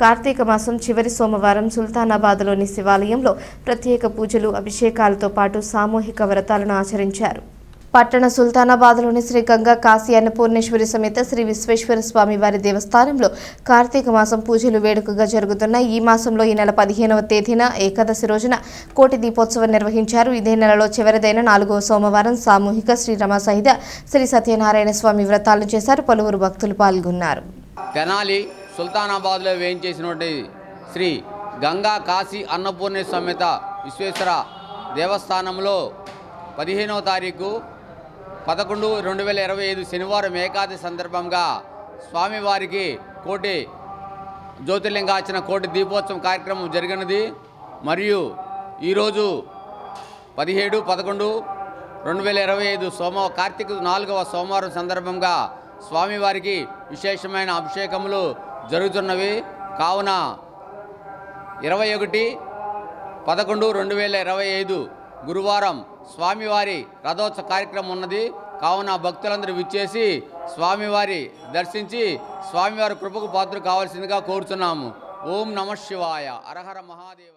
కార్తీక మాసం చివరి సోమవారం సుల్తానాబాద్లోని శివాలయంలో ప్రత్యేక పూజలు అభిషేకాలతో పాటు సామూహిక వ్రతాలను ఆచరించారు. పట్టణ సుల్తానాబాద్లోని శ్రీ గంగా కాశీ అన్నపూర్ణేశ్వరి సమేత శ్రీ విశ్వేశ్వర స్వామి వారి దేవస్థానంలో కార్తీక మాసం పూజలు వేడుకగా జరుగుతున్న ఈ మాసంలో ఈ నెల పదిహేనవ తేదీన ఏకాదశి రోజున కోటి దీపోత్సవం నిర్వహించారు. ఇదే నెలలో చివరిదైన నాలుగవ సోమవారం సామూహిక శ్రీరమ సహిత శ్రీ సత్యనారాయణ స్వామి వ్రతాలను చేశారు. పలువురు భక్తులు పాల్గొన్నారు. తెనాలి సుల్తానాబాద్లో వేయించేసినటువంటి శ్రీ గంగా కాశీ అన్నపూర్ణ సమేత విశ్వేశ్వర దేవస్థానంలో పదిహేనవ తారీఖు పదకొండు రెండు వేల ఇరవై ఐదు శనివారం ఏకాదశి సందర్భంగా స్వామివారికి కోటి జ్యోతిర్లింగార్చన కోటి దీపోత్సవం కార్యక్రమం జరిగినది. మరియు ఈరోజు పదిహేడు పదకొండు రెండు వేల ఇరవై ఐదు సోమ కార్తీక నాలుగవ సోమవారం సందర్భంగా స్వామివారికి విశేషమైన అభిషేకములు జరుగుతున్నవి. కావున ఇరవై ఒకటి పదకొండు రెండు వేల ఇరవై ఐదు గురువారం స్వామివారి రథోత్సవ కార్యక్రమం ఉన్నది. కావున భక్తులందరూ విచ్చేసి స్వామివారి దర్శించి స్వామివారి కృపకు పాత్ర కావాల్సిందిగా కోరుతున్నాము ఓం నమ శివాయ. అరహర మహాదేవ